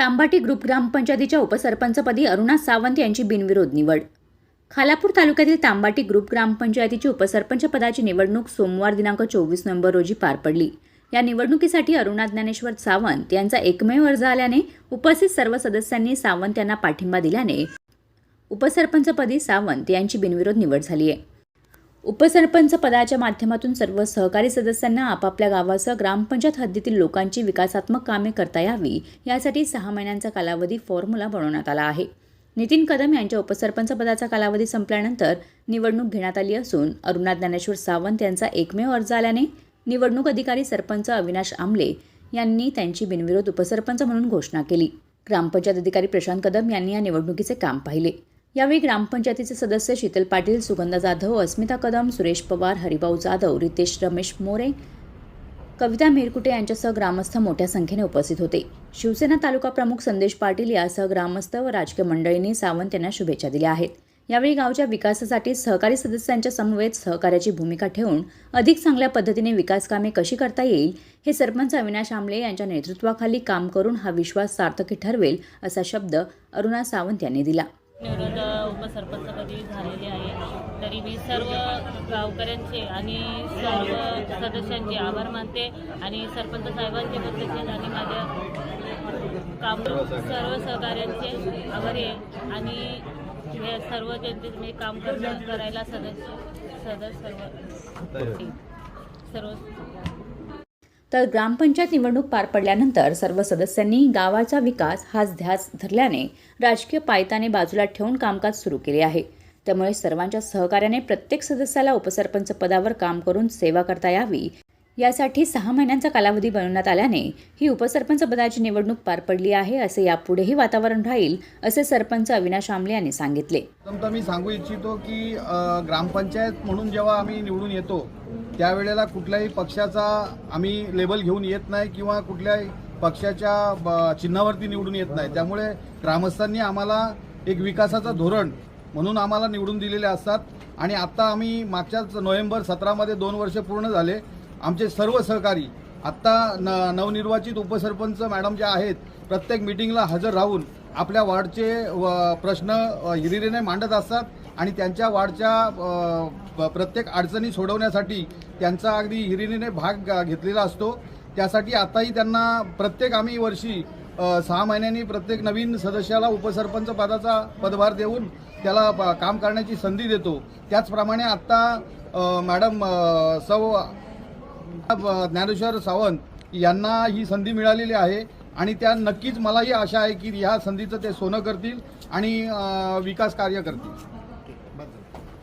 तांबाटी group ग्रामपंचायतीच्या उपसरपंचपदी अरुणा सावंत यांची बिनविरोध निवड. खालापूर तालुक्यातील तांबाटी ग्रुप ग्रामपंचायतीची उपसरपंच पदाची निवडणूक सोमवार दिनांक चोवीस नोव्हेंबर रोजी पार पडली. या निवडणुकीसाठी अरुणा ज्ञानेश्वर सावंत यांचा एकमेव अर्ज आल्याने उपस्थित सर्व सदस्यांनी सावंत यांना पाठिंबा दिल्याने उपसरपंचपदी सावंत यांची बिनविरोध निवड झाली आहे उपसरपंच पदाच्या माध्यमातून सर्व सहकारी सदस्यांना आपापल्या गावासह ग्रामपंचायत हद्दीतील लोकांची विकासात्मक कामे करता यावी यासाठी सहा महिन्यांचा कालावधी फॉर्म्युला बनवण्यात आला आहे. नितीन कदम यांच्या उपसरपंच पदाचा कालावधी संपल्यानंतर निवडणूक घेण्यात आली असून अरुणा ज्ञानेश्वर सावंत यांचा एकमेव अर्ज आल्याने निवडणूक अधिकारी सरपंच अविनाश आमले यांनी त्यांची बिनविरोध उपसरपंच म्हणून घोषणा केली. ग्रामपंचायत अधिकारी प्रशांत कदम यांनी या निवडणुकीचे काम पाहिले. यावेळी ग्रामपंचायतीचे सदस्य शीतल पाटील सुगंधा जाधव अस्मिता कदम सुरेश पवार हरिभाऊ जाधव रितेश रमेश मोरे कविता मेरकुटे यांच्यासह ग्रामस्थ मोठ्या संख्येने उपस्थित होते. शिवसेना तालुका प्रमुख संदेश पाटील यासह ग्रामस्थ व राजकीय मंडळींनी सावंत यांना शुभेच्छा दिल्या आहेत. यावेळी गावच्या विकासासाठी सहकारी सदस्यांच्या समवेत सहकार्याची भूमिका ठेवून अधिक चांगल्या पद्धतीने विकास कामे कशी करता येईल हे सरपंच अविनाश आमले यांच्या नेतृत्वाखाली काम करून हा विश्वास सार्थकी ठरवेल असा शब्द अरुणा सावंत यांनी दिला. निवडून उपसरपंचपदी झालेली आहे तरी मी सर्व गावकऱ्यांचे आणि सर्व सदस्यांचे आभार मानते आणि सरपंच साहेबांचे तसेच आणि माझ्या काम सर्व सहकाऱ्यांचे आभारी आहे. आणि हे सर्व जनतेत मी काम कर करायला सदस्य सदस्य सर्व सर्व तर ग्रामपंचायत निवडणूक पार पडल्यानंतर सर्व सदस्यांनी गावाचा विकास हाच ध्यास धरल्याने राजकीय पायताने बाजूला ठेवून कामकाज सुरू केले आहे. त्यामुळे सर्वांच्या सहकार्याने प्रत्येक सदस्याला उपसरपंच पदावर काम करून सेवा करता यावी. यासाठी सहा महिन्यांचा कालावधी बनवण्यात आल्याने ही उपसरपंच पदाची निवडणूक पार पडली आहे असे यापुढेही वातावरण राहील असे सरपंच अविनाश आमले यांनी सांगितले. मी सांगू इच्छितो की ग्रामपंचायत म्हणून जेव्हा आम्ही निवडून येतो त्यावेळेला कुठल्याही पक्षाचा आम्ही लेबल घेऊन येत नाही किंवा कुठल्याही पक्षाच्या ब- चिन्हावरती निवडून येत नाही. त्यामुळे ग्रामस्थांनी आम्हाला एक विकासाचं धोरण म्हणून आम्हाला निवडून दिलेले असतात. आणि आत्ता आम्ही मागच्याच नोव्हेंबर सतरामध्ये दोन वर्ष पूर्ण झाले. आमचे सर्व सहकारी आत्ता न नवनिर्वाचित उपसरपंच मॅडम ज्या आहेत प्रत्येक मिटिंगला हजर राहून आपल्या वार्डचे व- प्रश्न हिरिरीने मांडत असतात. आणि त्यांच्या वाढच्या प्रत्येक अडचणी सोडवण्यासाठी त्यांचा अगदी हिरिरीने भाग घेतलेला असतो. त्यासाठी आताही त्यांना प्रत्येक आम्ही वर्षी सहा महिन्यांनी प्रत्येक नवीन सदस्याला उपसरपंच पदाचा पदभार देऊन त्याला काम करण्याची संधी देतो. त्याचप्रमाणे आत्ता मॅडम सव सौ ज्ञानेश्वर सावंत यांना ही संधी मिळालेली आहे आणि त्या नक्कीच मलाही आशा आहे की ह्या संधीचं ते सोनं करतील आणि विकास कार्य करतील.